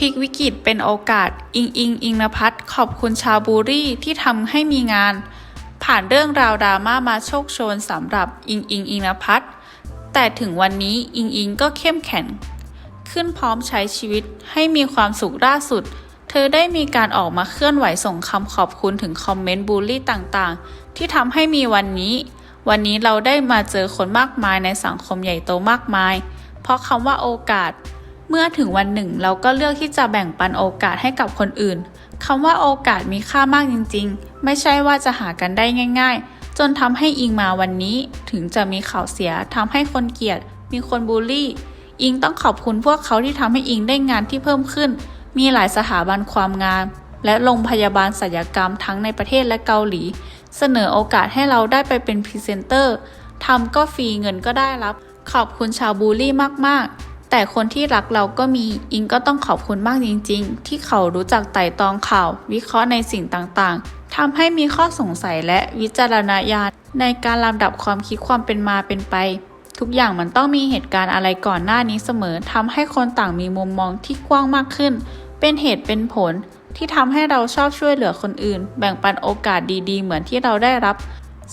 พลิกวิกฤตเป็นโอกาส อิงอิง อิงนภัทรขอบคุณชาวบูรี่ที่ทำให้มีงาน ผ่านเรื่องราวดราม่ามาโชคโชนสำหรับอิงอิง อิงนภัทรแต่ถึงวันนี้อิงอิงก็เข้มแข็ง ขึ้นพร้อมใช้ชีวิตให้มีความสุขล่าสุด เธอได้มีการออกมาเคลื่อนไหวส่งคำขอบคุณถึงคอมเมนต์บูลลี่ต่างๆ ที่ทำให้มีวันนี้ วันนี้เราได้มาเจอคนมากมายในสังคมใหญ่โตมากมาย เพราะคำว่าโอกาส เมื่อถึงวันหนึ่งเราก็เลือกที่จะแบ่งปันโอกาสให้กับคนอื่นคำว่าโอกาสมีค่ามากจริง ๆ ไม่ใช่ว่าจะหากันได้ง่าย ๆ จนทำให้อิงมาวันนี้ ถึงจะมีข่าวเสียทำให้คนเกลียด มีคนบูลลี่ อิงต้องขอบคุณพวกเขาที่ทำให้อิงได้งานที่เพิ่มขึ้น มีหลายสถาบันความงามและโรงพยาบาลศัลยกรรมทั้งในประเทศและเกาหลี เสนอโอกาสให้เราได้ไปเป็นพรีเซนเตอร์ทำก็ฟรีเงินก็ได้รับ ขอบคุณชาวบูลลี่มากๆ แต่คนที่รักเราก็มีอิงก็ต้องขอบคุณมากจริง ๆ ที่เขารู้จักไต่ตองข่าว วิเคราะห์ในสิ่งต่างๆทำให้มีข้อสงสัยและวิจารณญาณในการลำดับความคิดความเป็นมาเป็นไป ทุกอย่างมันต้องมีเหตุการณ์อะไรก่อนหน้านี้เสมอทำให้คนต่างมีมุมมองที่กว้างมากขึ้น เป็นเหตุเป็นผลที่ทำให้เราชอบช่วยเหลือคนอื่น แบ่งปันโอกาสดีๆ เหมือนที่เราได้รับ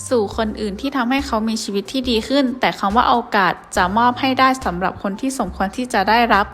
สู่คนอื่นที่ทำให้เขามีชีวิตที่ดีขึ้น แต่คำว่าโอกาสจะมอบให้ได้สำหรับคนที่สมควรที่จะได้รับ